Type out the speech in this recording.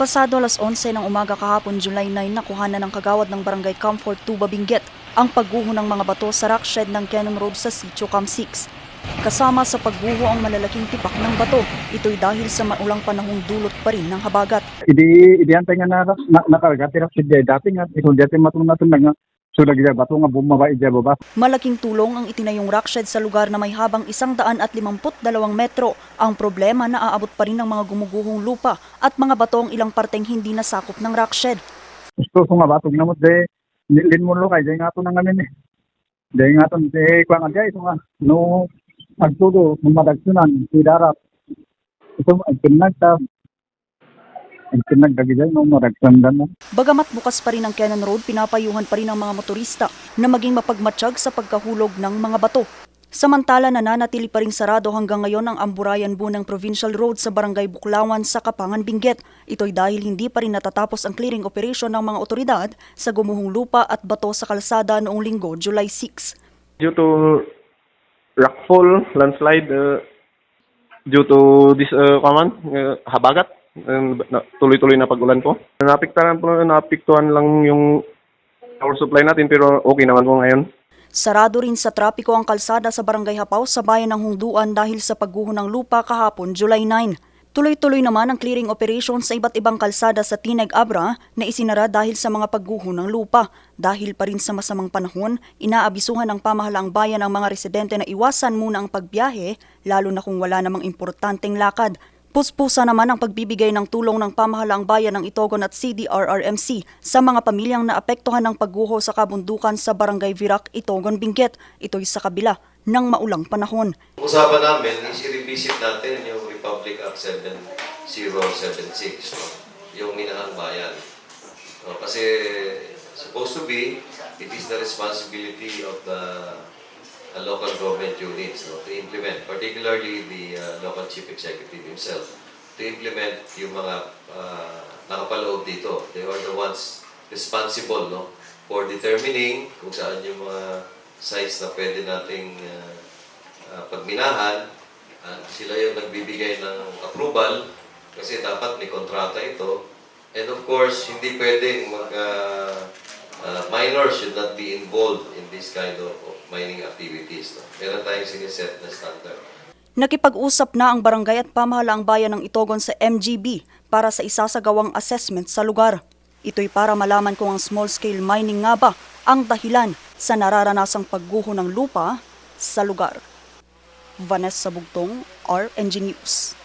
Pasado alas 11 ng umaga kahapon July 9 nakuhanan ng kagawad ng Barangay Comfort 2 Babinggit ang pagguho ng mga bato sa rock shed ng Cannon Road sa Sitio Cam 6. Kasama sa pagguho ang malalaking tipak ng bato. Ito'y dahil sa maulang panahong dulot pa rin ng habagat. idi idi antay nga na, na nakarga tira si dati nga ito dati matong natin nga so lagi bato nga bumaba ija baba Malaking tulong ang itinayong rock shed sa lugar na may habang 152 metro. Ang problema na aabot pa rin ng mga gumuguhong lupa at mga bato ang ilang parteng hindi nasakop ng rock shed. gusto ko nga batong namot de lin mo kay Jay nga to nang amin eh Jay nga to de kwang aga ito nga no agtudo no madagsunan si darat ito ang pinagta ang pinagdagi Jay no madagsunan na Bagamat bukas pa rin ang Cannon Road, pinapayuhan pa rin ang mga motorista na maging mapagmatsyag sa pagkahulog ng mga bato. Samantala nananatili pa rin sarado hanggang ngayon ang Amburayan Bunang Provincial Road sa Barangay Buklawan sa Kapangan Benguet. Ito'y dahil hindi pa rin natatapos ang clearing operation ng mga otoridad sa gumuhong lupa at bato sa kalsada noong linggo, July 6. due to rockfall, landslide, uh, due to this uh, common, uh, habagat, uh, tuloy-tuloy na pag-ulan po. Naapektahan po, naapektuhan lang yung power supply natin pero okay naman po ngayon. Sarado rin sa trapiko ang kalsada sa Barangay Hapaw sa bayan ng Hungduan dahil sa pagguho ng lupa kahapon July 9. Tuloy-tuloy naman ang clearing operation sa iba't ibang kalsada sa Tineg Abra na isinara dahil sa mga pagguho ng lupa. Dahil pa rin sa masamang panahon, inaabisuhan ng pamahalaang bayan ang mga residente na iwasan muna ang pagbiyahe lalo na kung wala namang importanteng lakad. Puspusa naman ang pagbibigay ng tulong ng pamahalaang bayan ng Itogon at CDRRMC sa mga pamilyang naapektuhan ng pagguho sa kabundukan sa Barangay Virac, Itogon, Benguet. Ito'y sa kabila ng maulang panahon. Usapan namin is i-revisit natin yung Republic Act 7076, no? yung Minahang Bayan. No? Kasi supposed to be, it is the responsibility of the uh, local government units no? to implement, particularly the uh, local chief executive himself, to implement yung mga uh, nakapaloob dito. They are the ones responsible no? for determining kung saan yung mga sites na pwede nating uh, uh, pagminahan, uh, sila yung nagbibigay ng approval kasi dapat may kontrata ito. And of course, hindi pwedeng mag uh, uh, minors should not be involved in this kind of mining activities. No? Meron tayong siniset na standard. Nakipag-usap na ang barangay at pamahalaang bayan ng Itogon sa MGB para sa isasagawang assessment sa lugar. Ito'y para malaman kung ang small-scale mining nga ba ang dahilan sa nararanasang pagguho ng lupa sa lugar. Vanessa Bugtong, RNG News.